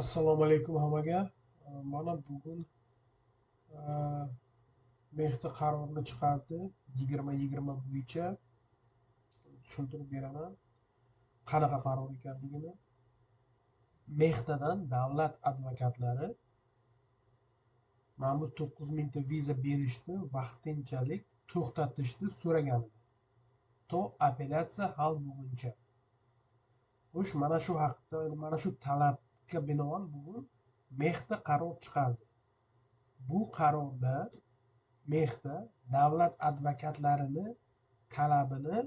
assalomu alaykum hammaga. Mana bugun mehdi qarorni chiqardi. Yigirma yigirma bo'yicha tushuntirib beraman. Qanaqa qaror ekanligini. Mehdadan davlat advokatlari mana bu to'qqiz mingta viza berishni vaqtinchalik to'xtatishni so'ragan to apellyatsiya hal bo'lguncha. Xo'sh mana shu haqda mana shu talab binoan bugun mehda qaror chiqardi. Bu qarorda mehda davlat advokatlarini talabini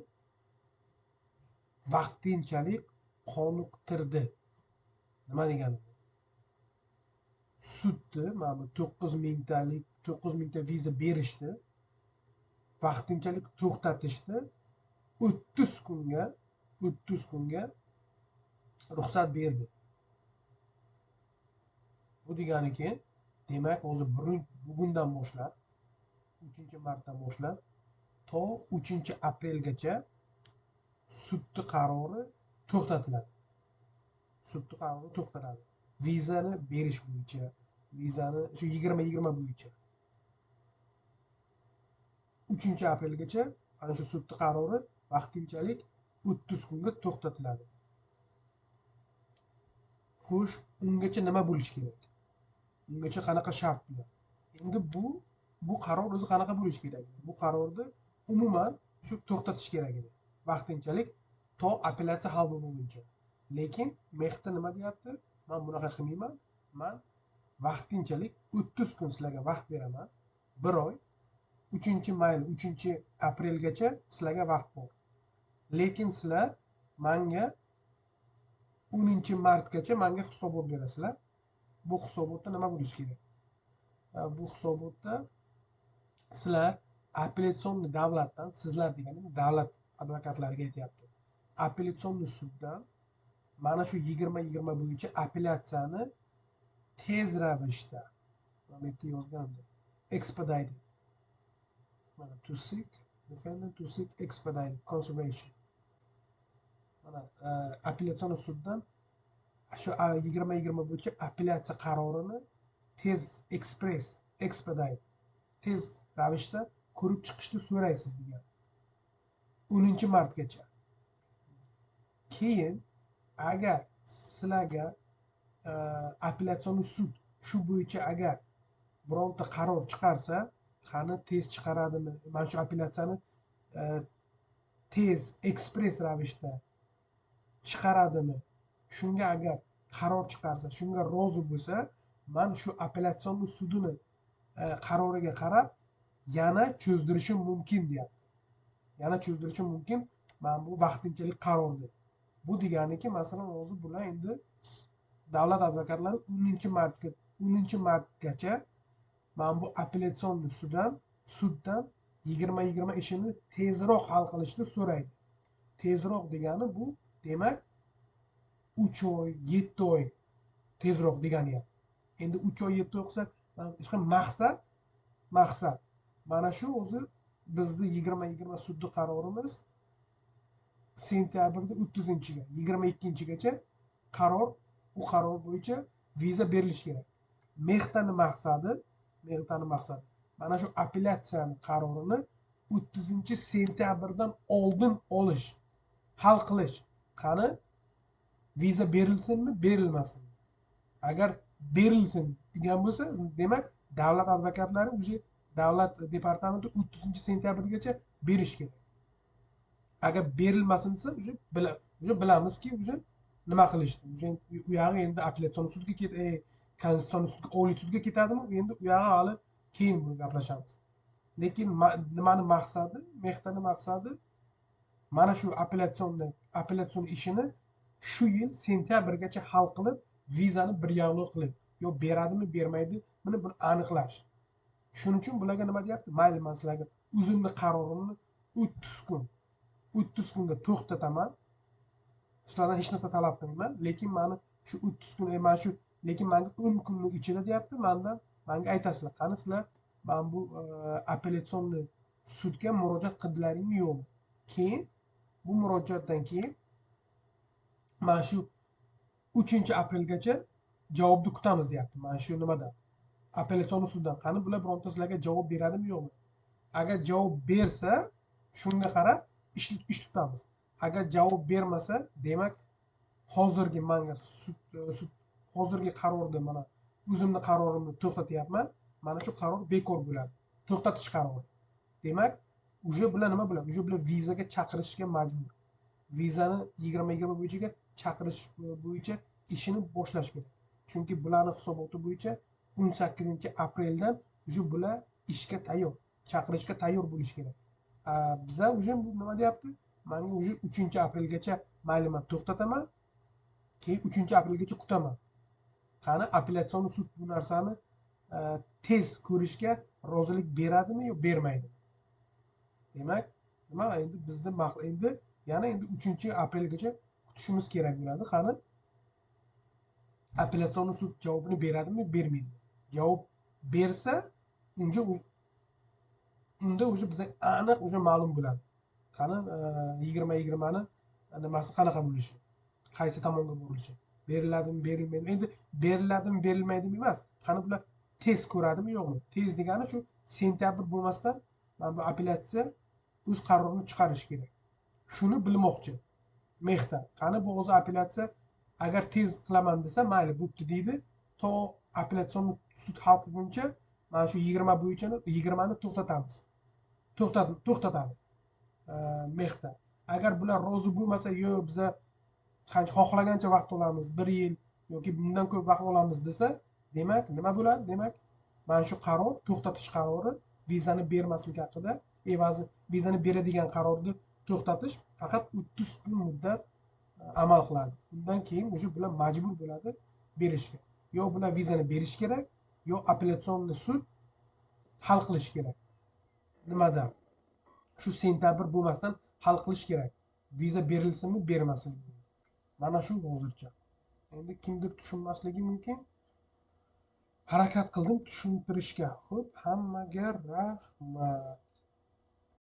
vaqtinchalik qoniqtirdi. Nima degani? Sudni mana bu to'qqiz mingtalik to'qqiz mingta viza berishni vaqtinchalik to'xtatishni o'ttiz kunga o'ttiz kunga ruxsat berdi. Bu deganiki demak o'zi bugundan boshlab uchinchi martdan boshlab to uchinchi aprelgacha sudni qarori to'xtatiladi. Sudni qarori to'xtatiladi. Vizani berish bo'yicha vizani shu yigirma yigirma bo'yicha. Uchinchi aprelgacha ana shu sudni qarori vaqtinchalik o'ttiz kunga to'xtatiladi. Xo'sh ungacha nima bo'lishi kerak? Ungacha qanaqa shart bilan endi bu bu qaror o'zi qanaqa bo'lishi kerak? Bu qarorni umuman shu to'xtatish kerak edi. Vaqtinchalik to apellyatsiya hal bo'lmaguncha. Lekin mehda nima deyapti? Man bunaqa qilmayman. Man vaqtinchalik o'ttiz kun sizlarga vaqt beraman. Bir oy uchinchi mayl uchinchi aprelgacha sizlarga vaqt bor. Lekin sizlar manga o'ninchi martgacha manga hisobot berasizlar. Bu hisobotda nima bo'lishi kerak? Bu hisobotda sizlar apellyatsionniy davlatdan sizlar degani davlat advokatlariga aytyapti. Apellyatsionniy suddan mana shu yigirma yigirma bo'yicha apellyatsiyani tez ravishda mana bu yerda yozgandi expedited mana to seek defendant to seek expedited conservation. Mana e, apellyatsion suddan shu yigirma yigirma bo'yicha apellyatsiya qarorini tez ekspress expedite tez ravishda ko'rib chiqishni so'raysiz degan o'ninchi martgacha keyin agar sizlarga apellyatsion sud shu bo'yicha agar bironta qaror chiqarsa qani tez chiqaradimi mana shu apellyatsiyani tez ekspress ravishda chiqaradimi shunga agar qaror chiqarsa shunga rozi bo'lsa man shu apellyatsion sudini e, qaroriga qarab yana cho'zdirishim mumkin deyapti. Yana cho'zdirishim mumkin mana bu vaqtinchalik qaror deb. Bu deganiki masalan hozir bular endi davlat advokatlari o'ninchi martga o'ninchi martgacha mana bu apellyatsion suddan suddan yigirma yigirma ishini tezroq hal qilishni so'raydi. Tezroq degani bu demak uch oy yetti oy tezroq degani endi uch oy yetti oy qilsak maqsad maqsad. Mana shu o'zi bizni yigirma yigirma sudni qarorimiz sentyabrni o'ttizinchiga yigirma ikkinchigacha qaror u qaror bo'yicha viza berilishi kerak. Mehtani maqsadi mehtani maqsadi. Mana shu apellyatsiyani qarorini o'ttizinchi sentyabrdan oldin olish hal qilish. Qani? Viza berilsinmi berilmasinmi agar berilsin degan bo'lsa demak davlat advokatlari уже davlat departamenti o'ttizinchi sentyabrgacha berish kerak. Agar berilmasin desa уже уже bilamizki уже nima qilishdi? Уже u yog'i endi apellyatsion sudga ket e, konstitutsion sudga oliy sudga ketadimi? Endi u yog'i hali keyin buni gaplashamiz. Lekin nimani maqsadi? Mehtani maqsadi? Mana shu apellyatsionni apellyatsion ishini shu yil sentyabrgacha hal qilib vizani bir yoqli qilib. Yo beradimi bermaydi buni bir aniqlash. Shuning uchun bularga nima deyapti? Mayli man sizlarga o'zimni qarorimni o'ttiz kun o'ttiz kunga to'xtataman. Sizlardan hech narsa talab qilmayman lekin mani shu o'ttiz kun e, mana shu lekin manga o'n kunni ichida deyapti mandan manga aytasizlar qani sizlar? Mana bu e, apellyatsionniy sudga murojaat qildilaringmi? Yo'qmi keyin bu murojaatdan keyin mana shu uchinchi aprelgacha javobni kutamiz deyapti. Mana shu nimadan? Appellatsion suddan qani bular bironta sizlarga javob beradimi yo'qmi? Agar javob bersa shunga qarab ish ish tutamiz. Agar javob bermasa demak hozirgi manga sud sud hozirgi qarorni mana o'zimni qarorimni to'xtatyapman. Mana shu qaror bekor bo'ladi. To'xtatish qarori. Demak уже bular nima bo'ladi? Уже bular vizaga chaqirishga majbur. Vizani yigirma yigirma bo'yicha chaqirish e, bo'yicha ishini boshlash kerak. Chunki bularni hisoboti bo'yicha o'n sakkizinchi apreldan уже bular ishga tayyor chaqirishga tayyor bo'lishi kerak. Biza уже nima deyapti? Manga уже uchinchi aprelgacha mayli man to'xtataman keyin uchinchi aprelgacha kutaman. Qani apellyatsion sud bu narsani e, tez ko'rishga rozilik beradimi yo bermaydimi demak nima endi bizni endi yana endi uchinchi aprelgacha kutishimiz kerak bo'ladi qani apellyatsion sud javobini beradimi bermaydimi javob bersa unga unda уже bizga aniq уже ma'lum bo'ladi. Qani e, yigirma yigirmani nimasi qanaqa bo'lishi? Qaysi tomonga burilishi? Beriladimi berilmaydimi endi beriladimi berilmaydimi emas. Qani bular tez ko'radimi yo'qmi? Tez degani shu sentyabr bo'lmasdan mana bu apellyatsiya o'z qarorini chiqarishi kerak. Shuni bilmoqchi. Mexta qani bu o'zi apellyatsiya? Agar tez qilaman desa mayli bo'pti deydi. To appellatsion sud hal qilguncha mana shu yigirma bo'yicha yigirmani to'xtatamiz. To'xtatadi. Mexda agar bular rozi bo'lmasa yo'q biza qancha xohlagancha vaqt olamiz bir yil yoki bundan ko'p vaqt olamiz desa demak nima bo'ladi? Demak mana shu qaror to'xtatish qarori vizani bermaslik haqida evazi vizani beradigan qarorni to'xtatish faqat o'ttiz kun muddat e, amal qiladi. Undan keyin уже bular majbur bo'ladi berishga. Yo bular vizani berish kerak yo apellyatsionniy sud hal qilish kerak. Nimada? Shu sentabr bo'lmasdan hal qilish kerak. Viza berilsinmi bermasinmi mana shu hozircha. Endi kimdir tushunmasligi mumkin? Harakat qildim tushuntirishga. Ho'p hammaga rahmat.